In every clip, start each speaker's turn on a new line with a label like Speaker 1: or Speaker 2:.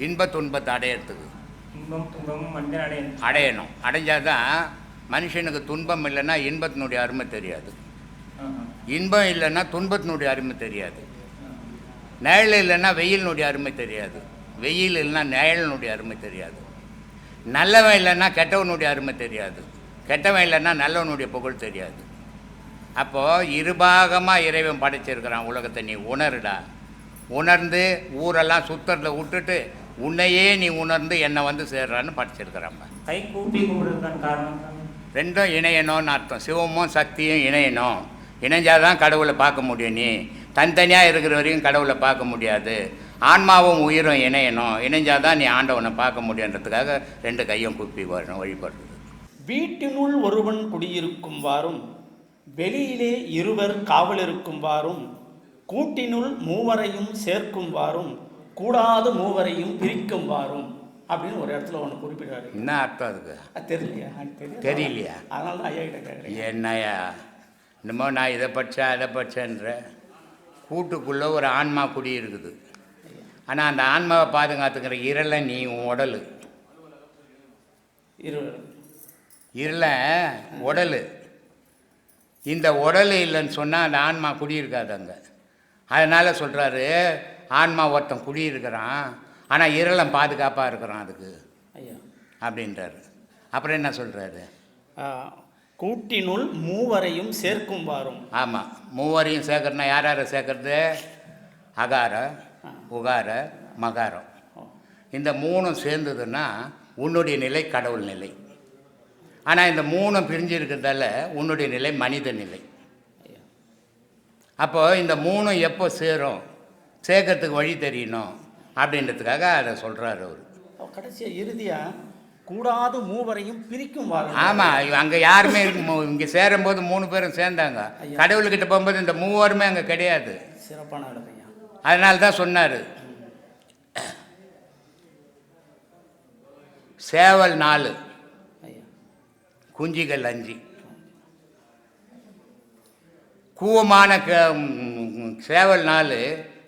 Speaker 1: இன்ப துன்பத்தை அடையிறதுக்கு
Speaker 2: துன்பமும் மனிதன் அடையணும்.
Speaker 1: அடையணும். அடைஞ்சாதான் மனுஷனுக்கு துன்பம் இல்லைன்னா இன்பத்தினுடைய அருமை தெரியாது. இன்பம் இல்லைன்னா துன்பத்தினுடைய அருமை தெரியாது. நிழல் இல்லைன்னா வெயிலினுடைய அருமை தெரியாது. வெயில் இல்லைன்னா நிழலினுடைய அருமை தெரியாது. நல்லவன் இல்லைன்னா கெட்டவனுடைய அருமை தெரியாது. கெட்டவன் இல்லைன்னா நல்லவனுடைய புகழ் தெரியாது. அப்போது இருபாகமாக இறைவன் படைச்சிருக்கிறான் உலகத்தை நீ உணருடா. உணர்ந்து ஊரெல்லாம் சுத்தறத விட்டுட்டு உன்னையே நீ உணர்ந்து என்னை வந்து சேர்றான்னு படைச்சிருக்கிறான்
Speaker 2: கை கூப்பி கும்பிடுறதுக்கான காரணம்? தான்
Speaker 1: ரெண்டும் இணையணும்னு அர்த்தம். சிவமும் சக்தியும் இணையணும். இணைஞ்சாதான் கடவுளை பார்க்க முடியும் நீ. தனித்தனியாக இருக்கிற வரைக்கும் கடவுளை பார்க்க முடியாது. ஆன்மாவும் உயிரும் இணையணும். இணைஞ்சாதான் நீ ஆண்டவனை பார்க்க முடியுன்றதுக்காக ரெண்டு கையும் குப்பி வரணும் வழிபடுறது.
Speaker 3: வீட்டினுள் ஒருவன் குடியிருக்கும் வாரும் வெளியிலே இருவர் காவலிருக்கும் வாரும் கூட்டினுள் மூவரையும் சேர்க்கும் வாரும் கூடாத மூவரையும் பிரிக்கும் வாரும் அப்படின்னு ஒரு இடத்துல ஒன்று குறிப்பிடுறாரு.
Speaker 1: என்ன அர்த்தம் அதுக்கு?
Speaker 3: அது தெரியலையா.
Speaker 1: தெரியலையா?
Speaker 3: அதனால தான் ஐயா கிட்ட கேட்குறேன்
Speaker 1: என்னையா? என்னமோ நான் இதை படித்தேன் அதை படித்தேன்ற கூட்டுக்குள்ளே ஒரு ஆன்மா குடி இருக்குது. ஆனால் அந்த ஆன்மாவை பாதுகாத்துக்கிற இருளை நீ உன் உடல். இருளை. உடல். இந்த உடல் இல்லைன்னு சொன்னால் அந்த ஆன்மா குடியிருக்காது அங்கே. அதனால் சொல்கிறாரு ஆன்மா ஒருத்தன் குடியிருக்கிறான் ஆனால் இருளன் பாதுகாப்பாக இருக்கிறான் அதுக்கு.
Speaker 3: ஐயா.
Speaker 1: அப்படின்றாரு. அப்புறம் என்ன சொல்கிறாரு
Speaker 3: கூட்டினுள் மூவரையும் சேர்க்கும் வாரும்.
Speaker 1: ஆமாம் மூவரையும் சேர்க்கறனா யார் யாரை சேர்க்கறது? அகார உகார மகாரம். இந்த மூணும் சேர்ந்ததுன்னா உன்னுடைய நிலை கடவுள் நிலை. ஆனால் இந்த மூணும் பிரிஞ்சு இருக்கிறதால உன்னுடைய நிலை மனித நிலை.
Speaker 3: ஐயா.
Speaker 1: அப்போ இந்த மூணும் எப்போ சேரும்? சேர்க்கறதுக்கு வழி தெரியணும் அப்படின்றதுக்காக அதை சொல்கிறாரு அவர்.
Speaker 3: அவ கடைசியா இறுதியா கூடாது மூவரையும் பிரிக்கும்
Speaker 1: ஆமாம் அங்கே யாருமே இருக்கு இங்கே சேரும்போது மூணு பேரும் சேர்ந்தாங்க. கடவுள்கிட்ட போகும்போது இந்த மூவருமே அங்கே கிடையாது.
Speaker 3: சிறப்பான
Speaker 1: அதனால தான் சொன்னார். சேவல் நாலு குஞ்சிகள் அஞ்சு. கூவமான சேவல் நாலு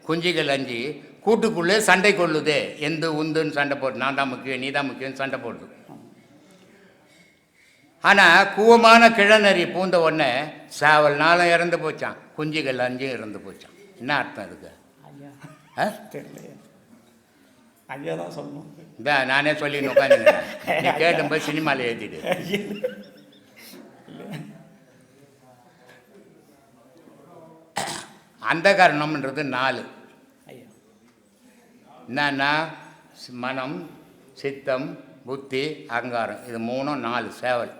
Speaker 1: குஞ்சிகள் அஞ்சு கூட்டுக்குள்ளே சண்டை கொள்ளுதே. எந்த உந்துன்னு சண்டை போடுது நான் தான் முக்கியம் நீ தான் முக்கியம் சண்டை போடுது. ஆனால் கூவமான கிழநரி பூந்த உடனே சேவல் நாளும் இறந்து போச்சான் குஞ்சிகள் அஞ்சும் இறந்து போச்சான் என்ன அர்த்தம் இதுக்கு
Speaker 3: ஐயா. தான் சொல்லணும்.
Speaker 1: இந்த நானே சொல்லி உட்காந்துங்க நீ கேட்டும்போது சினிமாவில் எழுதிடு அந்த காரணம்ன்றது நாலு. என்னன்னா மனம் சித்தம் புத்தி அகங்காரம். இது மூணும் நாலு சேவல்.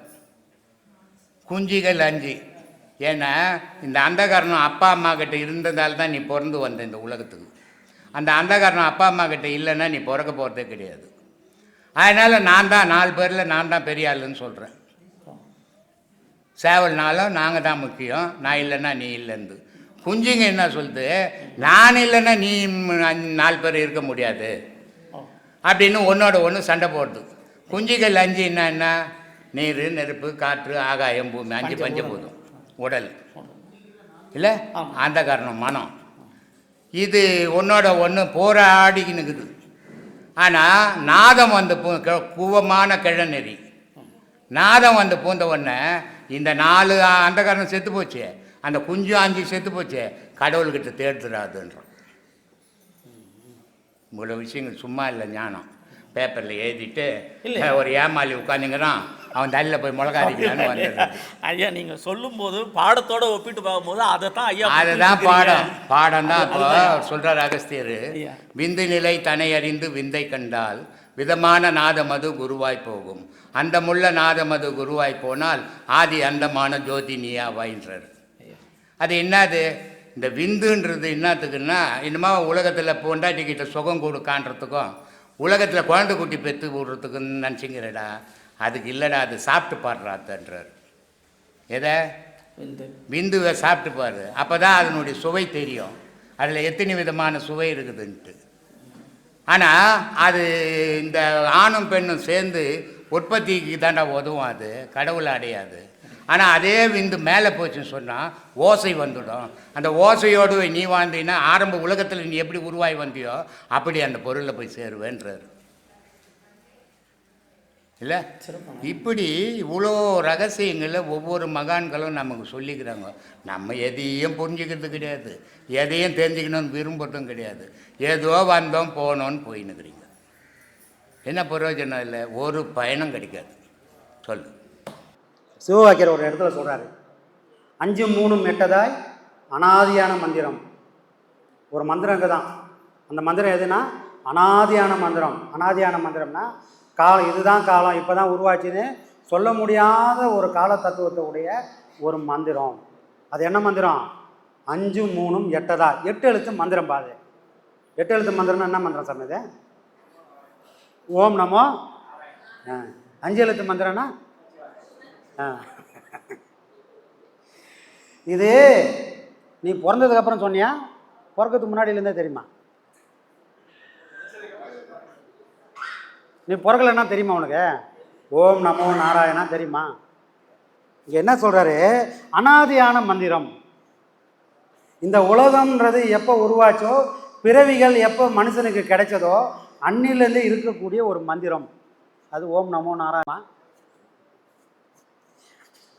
Speaker 1: குஞ்சிகள் அஞ்சு. ஏன்னா இந்த அந்தகாரணம் அப்பா அம்மா கிட்ட இருந்ததால் தான் நீ பிறந்து வந்த இந்த உலகத்துக்கு. அந்த அந்தகாரணம் அப்பா அம்மா கிட்ட இல்லைன்னா நீ பிறக்க போகிறதே கிடையாது. அதனால் நான் தான் நாலு பேரில் நான் தான் பெரிய ஆளுன்னு சொல்கிறேன் சேவல்னாலும் நாங்கள் தான் முக்கியம். நான் இல்லைன்னா நீ இல்லைன்னு. குஞ்சுங்க என்ன சொல்லுது? நான் இல்லைன்னா நீ நாலு பேர் இருக்க முடியாது. அப்படின்னு ஒன்றோட ஒன்று சண்டை போடுது. குஞ்சுகள் அஞ்சு என்ன என்ன? நீர் நெருப்பு காற்று ஆகாயம் பூமி அஞ்சு பஞ்சபூதம் உடல். இல்லை. அந்த காரணம் மனம். இது ஒன்றோட ஒன்று போராடிக்கினுக்குது ஆனால் நாதம் வந்து பூ குவமான கிழநெறி. நாதம் வந்து பூந்த உடனே இந்த நாலு அந்த காரணம் செத்து போச்சு. அந்த குஞ்சு அஞ்சு செத்து போச்சு கடவுள்கிட்ட தேடுத்துறாதுன்றோம் இவ்வளோ விஷயங்கள் சும்மா இல்லை ஞானம் பேப்பரில் எழுதிட்டு
Speaker 3: இல்ல.
Speaker 1: ஒரு ஏமாளி உட்காந்துங்கிறான் அவன் தலையில் போய் மிளகா அடிக்கலான்னு வந்துடுறான்
Speaker 3: ஐயா நீங்க சொல்லும்போது பாடத்தோட ஒப்பிட்டு பார்க்கும்போது அதை தான் ஐயா
Speaker 1: அதுதான் பாடம் பாடம் தான் இப்போ. சொல்கிறார் அகஸ்தியர். விந்து நிலை தனை அறிந்து விந்தை கண்டால் விதமான நாதமது குருவாய் போகும் அந்த முள்ள நாதமது குருவாய் போனால் ஆதி அந்தமான ஜோதி
Speaker 3: ஐயா.
Speaker 1: அது என்னது? இந்த விந்துன்றது என்னத்துக்குன்னா இன்னுமா உலகத்தில் பொண்டாட்டிக்கிட்ட சுகம் கொடுக்கான்றதுக்கும் உலகத்தில் குழந்தை குட்டி பெற்று விடுறதுக்குன்னு நினச்சிங்கிறடா. அதுக்கு இல்லைடா அது சாப்பிட்டு பாடுறாத்தன்றார் எதை?
Speaker 3: விந்து.
Speaker 1: விந்துவை சாப்பிட்டு பாரு. அப்போ தான் அதனுடைய சுவை தெரியும். அதில் எத்தனை விதமான சுவை இருக்குதுன்ட்டு. ஆனால் அது இந்த ஆணும் பெண்ணும் சேர்ந்து உற்பத்திக்கு தாண்டா உதவும் அது. கடவுளை அடையாது. ஆனால் அதே விந்து மேலே போச்சுன்னு சொன்னால் ஓசை வந்துடும். அந்த ஓசையோடு நீ வாழ்ந்தீன்னா ஆரம்ப உலகத்தில் நீ எப்படி உருவாகி வந்தியோ அப்படி அந்த பொருளில் போய் சேருவேன்றார். இல்லை? இப்படி இவ்வளோ ரகசியங்களை ஒவ்வொரு மகான்களும் நமக்கு சொல்லிக்கிறாங்க. நம்ம எதையும் புரிஞ்சுக்கிறது கிடையாது. எதையும் தெரிஞ்சுக்கணும்னு விரும்புறதும் கிடையாது. ஏதோ வந்தோம் போனோன்னு போயின்னுக்கிறீங்க. என்ன பிரயோஜனம் இல்லை? ஒரு பயனும் கிடைக்காது. சொல்லு.
Speaker 4: சிவவாக்கியர் ஒரு இடத்துல சொல்கிறாரு அஞ்சு மூணு மெட்டதாய் அனாதியான மந்திரம். ஒரு மந்திரம் இங்கே தான் அந்த மந்திரம் எதுனா அனாதியான மந்திரம். அனாதியான மந்திரம்னா காலம் இதுதான் காலம் இப்போ தான் உருவாச்சுன்னு சொல்ல முடியாத ஒரு கால தத்துவத்தை உடைய ஒரு மந்திரம். அது என்ன மந்திரம்? அஞ்சு மூணும் எட்டதா எட்டு எழுத்து மந்திரம் பாது எட்டு எழுத்து மந்திரம்னா என்ன மந்திரம் சொன்னது ஓம் நமோ. ஆ. அஞ்சு எழுத்து மந்திரம்னா இது நீ பிறந்ததுக்கு அப்புறம் சொன்னியா? பிறக்கிறதுக்கு முன்னாடியிலேருந்தே தெரியுமா? நீ பிறக்கலைன்னா தெரியுமா உனக்கு? ஓம் நமோ நாராயணா தெரியுமா? இங்கே என்ன சொல்கிறாரு அனாதியான மந்திரம். இந்த உலகம்ன்றது எப்போ உருவாச்சோ பிறவிகள் எப்போ மனுஷனுக்கு கிடைச்சதோ அன்னிலேருந்து இருக்கக்கூடிய ஒரு மந்திரம். அது ஓம் நமோ நாராயணா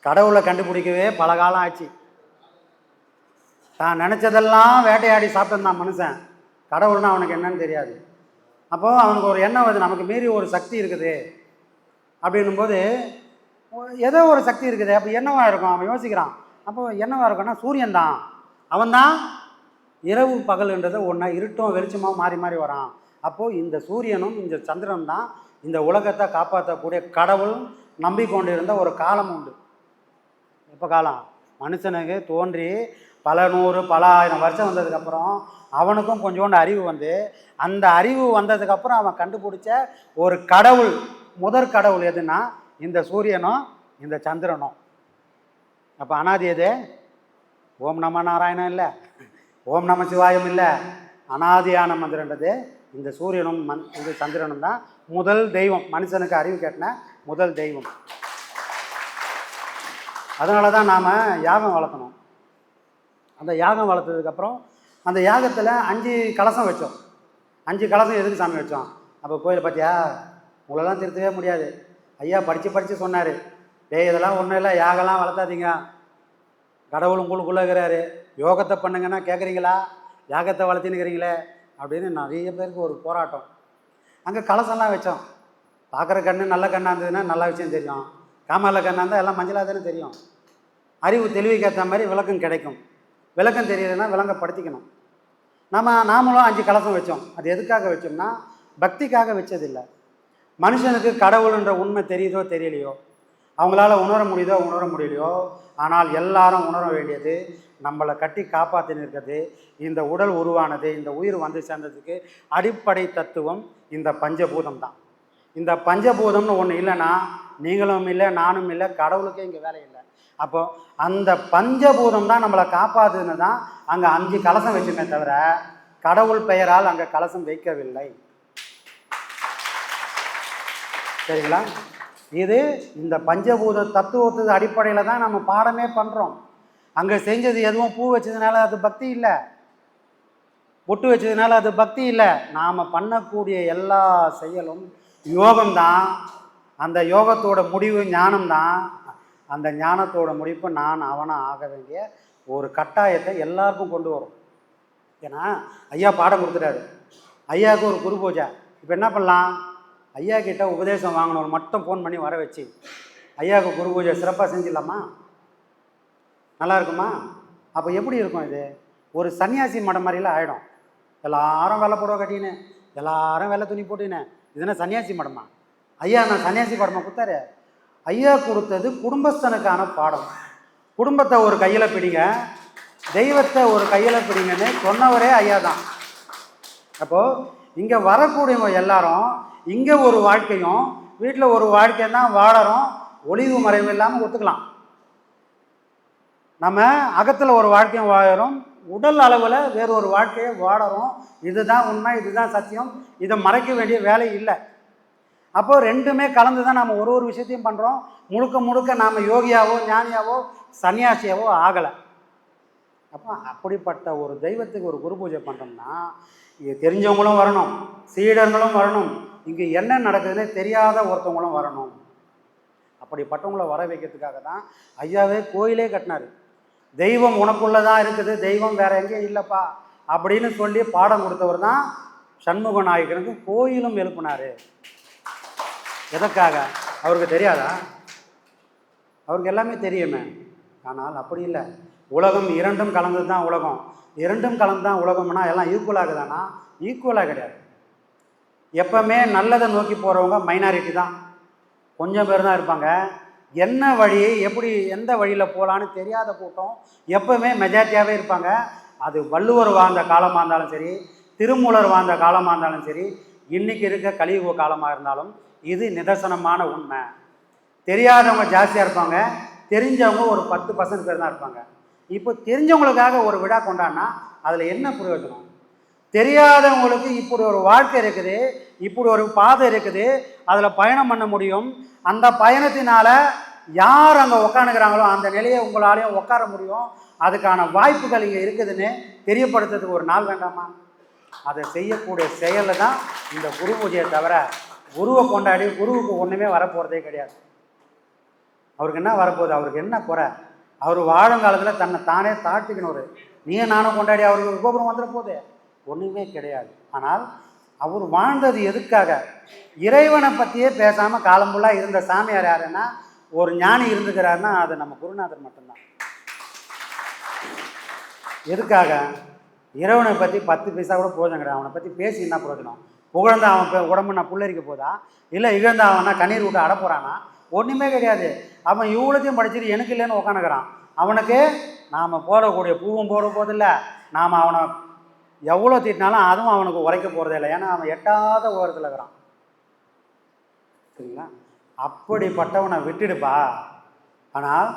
Speaker 4: கடவுளை கண்டுபிடிக்கவே பல காலம் ஆச்சு. தான் நினச்சதெல்லாம் வேட்டையாடி சாப்பிட்டுருந்தான் மனுஷன். கடவுள்னா அவனுக்கு என்னன்னு தெரியாது. அப்போது அவனுக்கு ஒரு எண்ணம் வருது நமக்கு மீறி ஒரு சக்தி இருக்குது. அப்படின்னும்போது ஏதோ ஒரு சக்தி இருக்குது அப்போ என்னவாக இருக்கும்? அவன் யோசிக்கிறான். அப்போ என்னவாக இருக்கும்னா சூரியன் தான். அவன் தான் இரவு பகல்ன்றது ஒன்றா இருட்டும் வெளிச்சமாக மாறி மாறி வரான். அப்போது இந்த சூரியனும் இந்த சந்திரனும் தான் இந்த உலகத்தை காப்பாற்றக்கூடிய கடவுள் நம்பிக்கொண்டிருந்த ஒரு காலம் உண்டு. எப்போ காலம். மனுஷனுக்கு தோன்றி பல நூறு பல ஆயிரம் வருஷம் வந்ததுக்கப்புறம் அவனுக்கும் கொஞ்சோண்டு அறிவு வந்து. அந்த அறிவு வந்ததுக்கப்புறம் அவன் கண்டுபிடிச்ச ஒரு கடவுள் முதற் கடவுள் எதுனா இந்த சூரியனும் இந்த சந்திரனும். அப்போ அனாதி எது? ஓம் நம நாராயணம் இல்லை. ஓம் நம சிவாயம் இல்லை. அனாதியான மந்திரன்றது இந்த சூரியனும் மண் இந்த சந்திரனும் தான் முதல் தெய்வம். மனுஷனுக்கு அறிவு கேட்டின முதல் தெய்வம். அதனால தான் நாம் யாகம் வளர்த்தணும் அந்த யாகம் வளர்த்ததுக்கப்புறம் அந்த யாகத்தில் அஞ்சு கலசம் வச்சோம். அஞ்சு கலசம் எதுக்கு சாமி வச்சோம்? அப்போ கோயில் பார்த்தியா? உங்களெல்லாம் திருத்தவே முடியாது. ஐயா படித்து படித்து சொன்னார். டேய் இதெல்லாம் ஒன்றும் இல்லை யாகலாம் வளர்த்தாதீங்க. கடவுள் உங்களுக்குள்ளே இருக்கிறாரு. யோகத்தை பண்ணுங்கன்னா கேட்குறீங்களா யாகத்தை வளர்த்தினுக்கிறீங்களே அப்படின்னு நிறைய பேருக்கு ஒரு போராட்டம். அங்கே கலசம்லாம் வச்சோம். பார்க்குற கண்ணு நல்ல கண்ணாக இருந்ததுன்னா நல்ல விஷயம் தெரியும். காமாலக்கண்ணா இருந்தால் எல்லாம் மஞ்சளாக தானே தெரியும். அறிவு தெளிவுக்கு ஏற்ற மாதிரி விளக்கம் கிடைக்கும். விளக்கம் தெரியலைன்னா விளங்கப்படுத்திக்கணும் நம்ம நாமளும் அஞ்சு கலசம் வச்சோம். அது எதுக்காக வச்சோம்னா பக்திக்காக வச்சதில்லை. மனுஷனுக்கு கடவுள்ன்ற உண்மை தெரியுதோ தெரியலையோ அவங்களால உணர முடியுதோ உணர முடியலையோ ஆனால் எல்லாரும் உணர வேண்டியது நம்மளை கட்டி காப்பாற்றின்னு இருக்கிறது இந்த உடல் உருவானது இந்த உயிர் வந்து சேர்ந்ததுக்கு அடிப்படை தத்துவம் இந்த பஞ்சபூதம் தான் இந்த பஞ்சபூதம்னு ஒன்று இல்லைன்னா நீங்களும் இல்லை நானும் இல்லை கடவுளுக்கே இங்கே வேலை இல்லை. அப்போ அந்த பஞ்சபூதம் தான் நம்மளை காப்பாத்துன்னு தான் அங்கே அஞ்சு கலசம் வச்சுமே தவிர கடவுள் பெயரால் அங்கே கலசம் வைக்கவில்லை. சரிங்களா? இது இந்த பஞ்சபூத தத்துவத்து அடிப்படையில் தான் நம்ம பாடமே பண்ணுறோம் அங்கே செஞ்சது எதுவும் பூ வச்சதுனால அது பக்தி இல்லை. பொட்டு வச்சதுனால அது பக்தி இல்லை. நாம் பண்ணக்கூடிய எல்லா செயலும் யோகம்தான். அந்த யோகத்தோட முடிவு ஞானம்தான். அந்த ஞானத்தோட முடிப்பு நான் அவனாக ஆக வேண்டிய ஒரு கட்டாயத்தை எல்லாருக்கும் கொண்டு வரும். ஏன்னா ஐயா பாடம் கொடுத்துட்டாரு. ஐயாவுக்கு ஒரு குரு பூஜை. இப்போ என்ன பண்ணலாம்? ஐயா கிட்ட உபதேசம் வாங்கணும் மட்டும் ஃபோன் பண்ணி வர வச்சு ஐயாவுக்கு குரு பூஜை சிறப்பாக செஞ்சிடலாமா? நல்லா இருக்குமா? அப்போ எப்படி இருக்கும் இது? ஒரு சன்னியாசி மடம் மாதிரிலாம் ஆகிடும் எல்லாரும் வெள்ளை புடவை கட்டினேன் எல்லாரும் வெள்ளை துணி போட்டினேன் இதுனா சன்னியாசி மடமா ஐயா நான் சன்னியாசி படமா கொடுத்தாரு. ஐயா கொடுத்தது குடும்பஸ்தனுக்கான பாடம். குடும்பத்தை ஒரு கையில் பிடிங்க. தெய்வத்தை ஒரு கையில் பிடிங்கன்னு சொன்னவரே ஐயா தான். அப்போது இங்கே வரக்கூடியவங்க எல்லாரும் இங்கே ஒரு வாழ்க்கையும் வீட்டில் ஒரு வாழ்க்கை தான் வாழறோம் ஒளிவு மறைவு இல்லாமல் ஒத்துக்கலாம். நம்ம அகத்தில் ஒரு வாழ்க்கையும் வாழறோம் உடல் அளவில் வேறு ஒரு வாழ்க்கையை வாடுறோம் இதுதான் உண்மை இதுதான் சத்தியம். இதை மறைக்க வேண்டிய வேலை இல்லை. அப்போ ரெண்டுமே கலந்து தான் நாம் ஒரு ஒரு விஷயத்தையும் பண்ணுறோம் முழுக்க முழுக்க நாம் யோகியாவோ ஞானியாவோ சன்னியாசியாவோ ஆகலை. அப்போ அப்படிப்பட்ட ஒரு தெய்வத்துக்கு ஒரு குரு பூஜை பண்ணுறோம்னா இங்கே தெரிஞ்சவங்களும் வரணும் சீடர்களும் வரணும். இங்கே என்ன நடக்குதுன்னு தெரியாத ஒருத்தவங்களும் வரணும். அப்படிப்பட்டவங்கள வர வைக்கிறதுக்காக தான் ஐயாவே கோயிலே கட்டினார். தெய்வம் உனக்குள்ளே தான் இருக்குது தெய்வம் வேற எங்கேயும் இல்லைப்பா அப்படின்னு சொல்லி பாடம் கொடுத்தவர் தான் சண்முக நாயகனுக்கு கோயிலும் எழுப்பினார். எதற்காக? அவருக்கு தெரியாதா? அவருக்கு எல்லாமே தெரியுமே. ஆனால் அப்படி இல்லை. உலகம் இரண்டும் கலந்தது தான் உலகம். இரண்டும் கலந்து தான் உலகம்னா எல்லாம் ஈக்குவலாகுதானா ஈக்குவலாக கிடையாது. எப்பவுமே நல்லதை நோக்கி போகிறவங்க மைனாரிட்டி தான். கொஞ்சம் பேர் தான் இருப்பாங்க. என்ன வழி எப்படி எந்த வழியில் போகலான்னு தெரியாத கூட்டம் எப்பவுமே மெஜாரிட்டியாகவே இருப்பாங்க. அது வள்ளுவர் வாழ்ந்த காலமாக இருந்தாலும் சரி திருமூலர் வாழ்ந்த காலமாக இருந்தாலும் சரி இன்னைக்கு இருக்க கலியுக காலமாக இருந்தாலும் இது நிதர்சனமான உண்மை. தெரியாதவங்க ஜாஸ்தியாக இருப்பாங்க தெரிஞ்சவங்க ஒரு பத்து பர்சன்ட் பேர் தான் இருப்பாங்க. இப்போ தெரிஞ்சவங்களுக்காக ஒரு விழா கொண்டாடினா அதில் என்ன பிரயோஜனம்? தெரியாதவங்களுக்கு இப்படி ஒரு வாழ்க்கை இருக்குது இப்படி ஒரு பாதை இருக்குது அதில் பயணம் பண்ண முடியும். அந்த பயணத்தினால் யார் அங்கே உக்காந்துக்கிறாங்களோ அந்த நிலையை உங்களாலையும் உட்கார முடியும். அதுக்கான வாய்ப்புகள் இங்கே இருக்குதுன்னு தெரியப்படுத்துறதுக்கு ஒரு நாள் வேண்டாமா? அதை செய்யக்கூடிய செயலில் தான் இந்த குரு பூஜையை தவிர குருவை கொண்டாடி குருவுக்கு ஒன்றுமே வரப்போகிறதே கிடையாது. அவருக்கு என்ன வரப்போகுது? அவருக்கு என்ன குறை? அவர் வாழும் காலத்தில் தன்னை தானே தாழ்த்திக்கணும் நீயே நானும் கொண்டாடி அவருக்கு கோபுரம் வந்துட போகுது. ஒன்றுமே கிடையாது. ஆனால் அவர் வாழ்ந்தது எதுக்காக? இறைவனை பற்றியே பேசாமல் காலம் ஃபுல்லாக இருந்த சாமியார் யாருன்னா ஒரு ஞானி இருந்துக்கிறாருன்னா அது நம்ம குருநாதர் மட்டும்தான். எதுக்காக? இறைவனை பற்றி பத்து பைசா கூட போதும் கிடையாது அவனை பற்றி பேசி என்ன பிரோஜனம் புகழ்ந்த அவன் உடம்பு நான் புல்லரிக்க போதா? இல்லை இழந்த அவனா கண்ணீர் விட்டு அட போகிறானா ஒன்றுமே கிடையாது. அவன் இவ்வளோத்தையும் படிச்சுட்டு எனக்கு இல்லைன்னு உக்காந்துக்கிறான். அவனுக்கு நாம் போடக்கூடிய பூவும் போட போதில்லை நாம் அவனை எவ்வளோ திட்டினாலும் அதுவும் அவனுக்கு உரைக்க போகிறதே இல்லை. ஏன்னா அவன் எட்டாத ஓரத்தில் இருக்கிறான். சரிங்களா? அப்படிப்பட்டவனை விட்டுடுப்பா. ஆனால்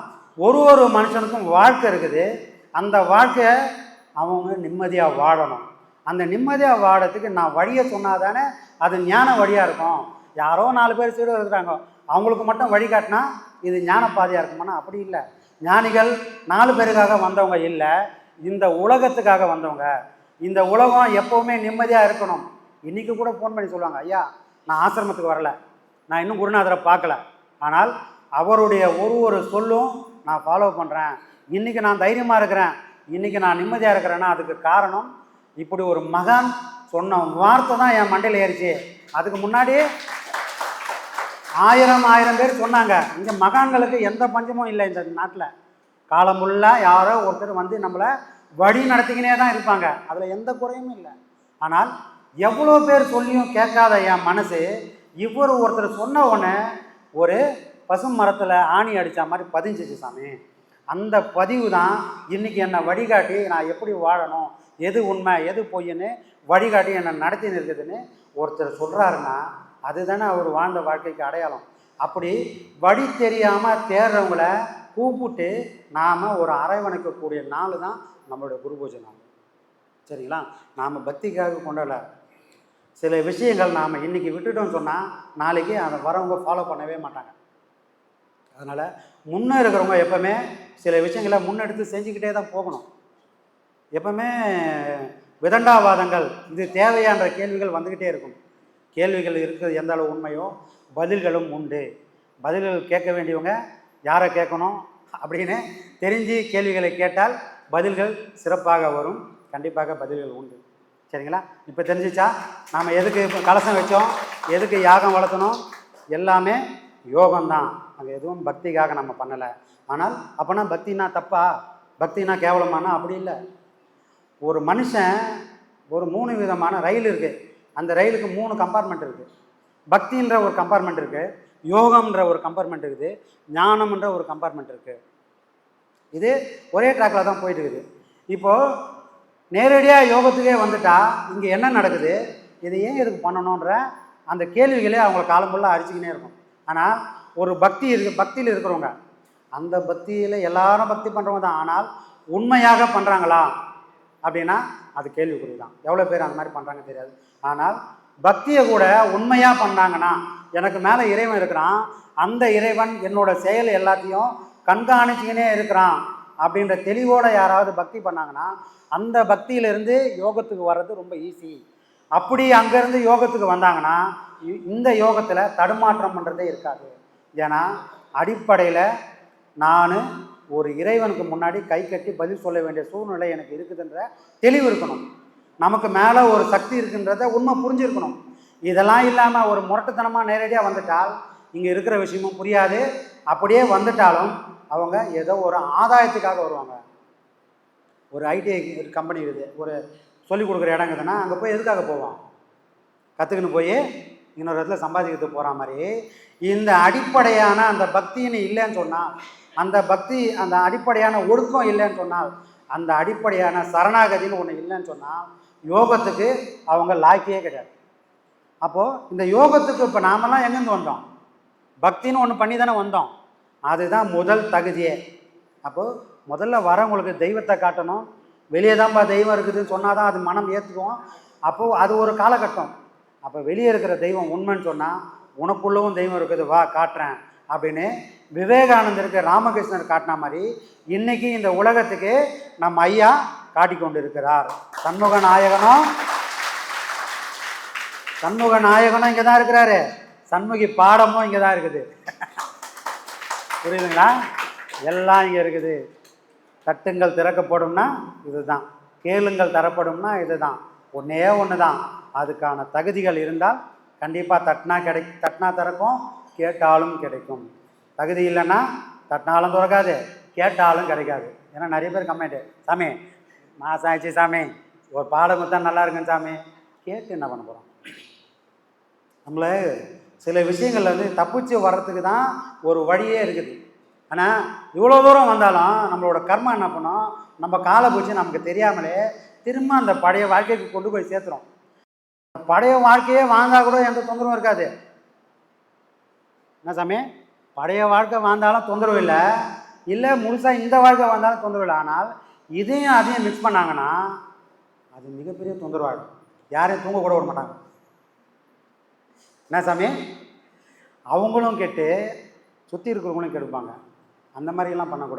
Speaker 4: ஒரு ஒரு மனுஷனுக்கும் வாழ்க்கை இருக்குது. அந்த வாழ்க்கையை அவங்க நிம்மதியாக வாழணும். அந்த நிம்மதியாக வாழறதுக்கு நான் வழியை சொன்னால் தானே அது ஞான வழியாக இருக்கும். யாரோ நாலு பேர் சீடு இருக்கிறாங்க அவங்களுக்கு மட்டும் வழிகாட்டினா இது ஞான பாதையாக இருக்குமானா? அப்படி இல்லை. ஞானிகள் நாலு பேருக்காக வந்தவங்க இல்லை. இந்த உலகத்துக்காக வந்தவங்க. இந்த உலகம் எப்போவுமே நிம்மதியாக இருக்கணும். இன்றைக்கி கூட ஃபோன் பண்ணி சொல்லுவாங்க ஐயா நான் ஆசிரமத்துக்கு வரல. நான் இன்னும் குருநாதரை பார்க்கல. ஆனால் அவருடைய ஒரு ஒரு சொல்லும் நான் ஃபாலோ பண்ணுறேன் இன்றைக்கி நான் தைரியமாக இருக்கிறேன். இன்றைக்கி நான் நிம்மதியாக இருக்கிறேன்னா அதுக்கு காரணம் இப்படி ஒரு மகான் சொன்ன வார்த்தை தான் என் மண்டையில் ஏறிச்சு. அதுக்கு முன்னாடி ஆயிரம் ஆயிரம் பேர் சொன்னாங்க. இங்கே மகான்களுக்கு எந்த பஞ்சமும் இல்லை இந்த நாட்டில். காலம் யாரோ ஒருத்தர் வந்து நம்மளை வழி நடத்திக்கினே தான் இருப்பாங்க. அதில் எந்த குறையும் இல்லை. ஆனால் எவ்வளோ பேர் சொல்லியும் கேட்காத என் மனசு இவர் ஒருத்தர் சொன்ன உடனே ஒரு பசும் மரத்தில் ஆணி அடித்த மாதிரி பதிஞ்சிச்சு சாமி. அந்த பதிவு தான் இன்றைக்கி என்னை வழிகாட்டி நான் எப்படி வாழணும் எது உண்மை எது பொய்ன்னு வழிகாட்டி என்னை நடத்தின்னு இருக்குதுன்னு ஒருத்தர் சொல்கிறாருன்னா அதுதானே அவர் வாழ்ந்த வாழ்க்கைக்கு அடையாளம். அப்படி வழி தெரியாமல் தேடுறவங்கள கூப்பிட்டு நாம் ஒரு அரவணைக்கக்கூடிய நாள் தான் நம்மளுடைய குரு பூஜை நாள் சரிங்களா? நாம் பக்திக்காக கொண்டாட. சில விஷயங்கள் நாம் இன்றைக்கி விட்டுட்டோம்னு சொன்னால் நாளைக்கு அதை வரவங்க ஃபாலோ பண்ணவே மாட்டாங்க. அதனால் முன்னே இருக்கிறவங்க எப்போவுமே சில விஷயங்களை முன்னெடுத்து செஞ்சுக்கிட்டே தான் போகணும். எப்பவுமே விதண்டாவாதங்கள் இது தேவையான்ற கேள்விகள் வந்துக்கிட்டே இருக்கும். கேள்விகள் இருக்கிறது எந்த அளவு உண்மையோ பதில்களும் உண்டு. பதில்கள் கேட்க வேண்டியவங்க யாரை கேட்கணும் அப்படின்னு தெரிஞ்சு கேள்விகளை கேட்டால் பதில்கள் சிறப்பாக வரும். கண்டிப்பாக பதில்கள் உண்டு. சரிங்களா? இப்போ தெரிஞ்சிச்சா? நாம் எதுக்கு இப்போ கலசம் வச்சோம்? எதுக்கு யாகம் வளர்த்தணும்? எல்லாமே யோகம்தான். அங்கே எதுவும் பக்திக்காக நம்ம பண்ணலை. ஆனால் அப்போனா பக்தினா தப்பா? பக்தினா கேவலமானா? அப்படி இல்லை. ஒரு மனுஷன் ஒரு மூணு விதமான ரயில் இருக்குது அந்த ரயிலுக்கு மூணு கம்பார்ட்மெண்ட் இருக்குது பக்தின்ற ஒரு கம்பார்ட்மெண்ட் இருக்குது யோகம்ன்ற ஒரு கம்பார்ட்மெண்ட் இருக்குது ஞானம்ன்ற ஒரு கம்பார்ட்மெண்ட் இருக்குது இது ஒரே ட்ராக்கில் தான் போயிட்டு இருக்குது இப்போது நேரடியாக யோகத்துக்கே வந்துட்டா இங்கே என்ன நடக்குது? இதை ஏன் எதுக்கு பண்ணணுன்ற அந்த கேள்விகளே அவங்கள காலம் ஃபுல்லாக அடிச்சுக்கினே இருக்கும். ஆனால் ஒரு பக்தி இருக்கு பக்தியில் இருக்கிறவங்க அந்த பக்தியில் எல்லாரும் பக்தி பண்ணுறவங்க தான். ஆனால் உண்மையாக பண்ணுறாங்களா அப்படின்னா அது கேள்விக்குறி தான். எவ்வளோ பேர் அந்த மாதிரி பண்ணுறாங்க தெரியாது. ஆனால் பக்தியை கூட உண்மையாக பண்ணாங்கன்னா எனக்கு மேலே இறைவன் இருக்கிறான். அந்த இறைவன் என்னோட செயல் எல்லாத்தையும் கண்காணிச்சுக்கினே இருக்கிறான் அப்படின்ற தெளிவோடு யாராவது பக்தி பண்ணாங்கன்னா அந்த பக்தியிலிருந்து யோகத்துக்கு வர்றது ரொம்ப ஈஸி அப்படி அங்கேருந்து யோகத்துக்கு வந்தாங்கன்னா இந்த யோகத்தில் தடுமாற்றம் பண்ணுறதே இருக்காது. ஏன்னா அடிப்படையில் நான் ஒரு இறைவனுக்கு முன்னாடி கை கட்டி பதில் சொல்ல வேண்டிய சூழ்நிலை எனக்கு இருக்குதுன்ற தெளிவு இருக்கணும். நமக்கு மேலே ஒரு சக்தி இருக்குன்றத உண்மை புரிஞ்சிருக்கணும். இதெல்லாம் இல்லாமல் ஒரு முரட்டுத்தனமாக நேரடியாக வந்துட்டால் இங்கே இருக்கிற விஷயமும் புரியாது. அப்படியே வந்துட்டாலும் அவங்க ஏதோ ஒரு ஆதாயத்துக்காக வருவாங்க. ஒரு ஐடிஐ கம்பெனி இருக்குது ஒரு சொல்லிக் கொடுக்குற இடம் இருக்குதுன்னா அங்கே போய் எதுக்காக போவான்? கற்றுக்கின்னு போய் இன்னொரு இடத்துல சம்பாதிக்கிறதுக்கு போகிற மாதிரி. இந்த அடிப்படையான அந்த பக்தின்னு இல்லைன்னு சொன்னால் அந்த பக்தி அந்த அடிப்படையான ஒழுக்கம் இல்லைன்னு சொன்னால் அந்த அடிப்படையான சரணாகதின்னு ஒன்று இல்லைன்னு சொன்னால் யோகத்துக்கு அவங்க லாக்கியே கிடையாது. அப்போது இந்த யோகத்துக்கு இப்போ நாமெல்லாம் எங்கேருந்து வந்தோம்? பக்தின்னு ஒன்று பண்ணி தானே வந்தோம். அதுதான் முதல் தகுதியே. அப்போது முதல்ல வரவங்களுக்கு தெய்வத்தை காட்டணும். வெளியே தான்ப்பா தெய்வம் இருக்குதுன்னு சொன்னால் தான் அது மனம் ஏற்றுக்குவோம் அப்போது அது ஒரு காலகட்டம். அப்போ வெளியே இருக்கிற தெய்வம் உண்மைன்னு சொன்னால் உனக்குள்ளவும் தெய்வம் இருக்குது வா காட்டுறேன். அப்படின்னு விவேகானந்தருக்கு ராமகிருஷ்ணர் காட்டின மாதிரி இன்றைக்கி இந்த உலகத்துக்கு நம்ம ஐயா காட்டிக்கொண்டு இருக்கிறார் சண்முக நாயகனும் சண்முக நாயகனும் இங்கே தான் இருக்கிறாரு. சண்முகி பாடமும் இங்கே தான் இருக்குது. புரியுதுங்களா? எல்லாம் இங்கே இருக்குது. தட்டுங்கள் திறக்கப்படும்னா இதுதான். கேளுங்கள் தரப்படும்னா இதுதான். ஒன்றே ஒன்று தான் அதுக்கான தகுதிகள் இருந்தால் கண்டிப்பாக தட்டினா கிடை தட்டினா திறக்கும் கேட்டாலும் கிடைக்கும். தகுதி இல்லைன்னா தட்டினாலும் திறக்காது கேட்டாலும் கிடைக்காது. ஏன்னா நிறைய பேர் கம்மிட்டு சாமி மாதம் ஆயிடுச்சு சாமி. ஒரு பாடம் கொடுத்தா நல்லா இருக்குங்க சாமி. கேட்டு என்ன பண்ண போகிறோம் நம்மளை சில விஷயங்கள்ல வந்து தப்பிச்சு வர்றதுக்கு தான் ஒரு வழியே இருக்குது. ஆனால் இவ்வளோ தூரம் வந்தாலும் நம்மளோட கர்மம் என்ன பண்ணும்? நம்ம காலை போச்சு நமக்கு தெரியாமலே திரும்ப அந்த பழைய வாழ்க்கைக்கு கொண்டு போய் சேர்த்துறோம் பழைய வாழ்க்கையே வாழ்ந்தா கூட எந்த தொந்தரவும் இருக்காது. என்ன சாமி? பழைய வாழ்க்கை வாழ்ந்தாலும் தொந்தரவு இல்லை. இல்லை முழுசாக இந்த வாழ்க்கை வாழ்ந்தாலும் தொந்தரவு இல்லை. ஆனால் இதையும் அதையும் மிக்ஸ் பண்ணாங்கன்னா அது மிகப்பெரிய தொந்தரவாகும் யாரையும் தூங்க கூட விட மாட்டாங்க. என்ன சாமி? அவங்களும் கெட்டு சுற்றி இருக்கிறவங்களும் கெடுப்பாங்க அந்த மாதிரிலாம் பண்ணக்கூடாது.